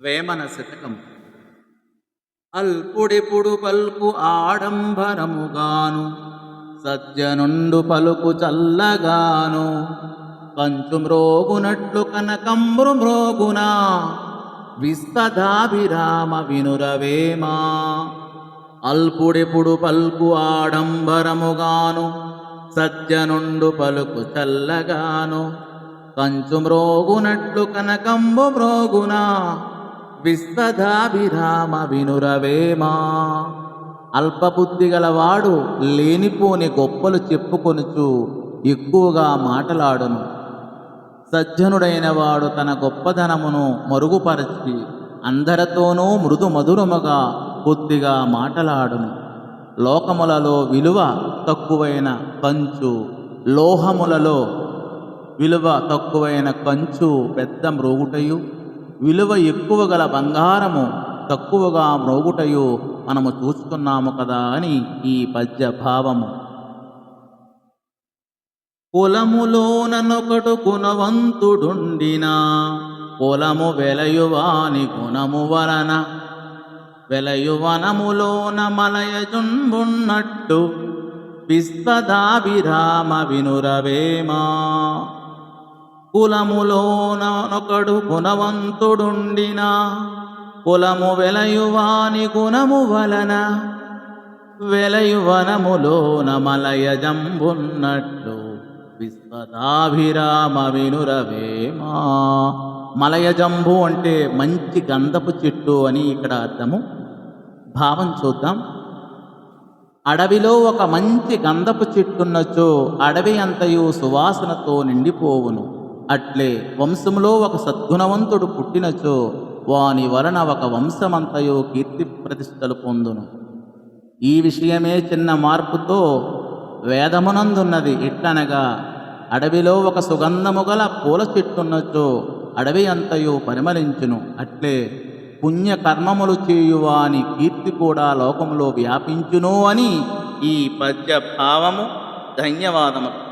వేమన శతకం అల్పుడిపుడు పల్కు ఆడంబరముగాను సజ్జనుండు పలుకు చల్లగాను కంచు మ్రోగునట్లు కనకంబు మ్రోగునా విస్తదాభిరామ వినురవేమా. అల్పుడిపుడు పల్కు ఆడంబరముగాను సజ్జనుండు పలుకు చల్లగాను కంచు మ్రోగునట్లు కనకంబు మ్రోగునా విశ్వధాభిరామ వినురవేమా అల్పబుద్ధి గలవాడు లేనిపోని గొప్పలు చెప్పుకొనుచు ఎక్కువగా మాటలాడును. సజ్జనుడైన వాడు తన గొప్పదనమును మరుగుపరచి అందరితోనూ మృదు మధురముగా కొద్దిగా మాటలాడును. లోకములలో విలువ తక్కువైన కంచు లోహములలో విలువ తక్కువైన కంచు పెద్ద మ్రోగుటయు విలువ ఎక్కువ గల బంగారము తక్కువగా మ్రోగుటయు మనము చూస్తున్నాము కదా అని ఈ పద్య భావము కులములోననొకడు గుణవంతుడుండినా కులము వెలయువాని గుణము వలన వెలయువనములోన మలయజుంబున్నట్టు విశ్వదాభిరామ వినురవేమా? కులములోనొకడు గుణవంతుడుండినా కులము వెలయువాని గుణము వలన వెలయువనములోన మలయజంబున్నట్లు విశ్వదాభిరామ వినురవేమా మలయజంబు అంటే మంచి గంధపు చెట్టు అని ఇక్కడ అర్థము. భావం చూద్దాం. అడవిలో ఒక మంచి గంధపు చెట్టున్నచో అడవి అంతయు సువాసనతో నిండిపోవును. అట్లే వంశములో ఒక సద్గుణవంతుడు పుట్టినచో వాని వలన ఒక వంశమంతయు కీర్తి ప్రతిష్టలు పొందును. ఈ విషయమే చిన్న మార్పుతో వేదమునందున్నది ఎట్లనగా అడవిలో ఒక సుగంధము గల పూల చెట్టున్నచో అడవి అంతయు పరిమళించును. అట్లే పుణ్య కర్మములు చేయువాని కీర్తి కూడా లోకములో వ్యాపించును అని ఈ పద్య భావము ధన్యవాదములు.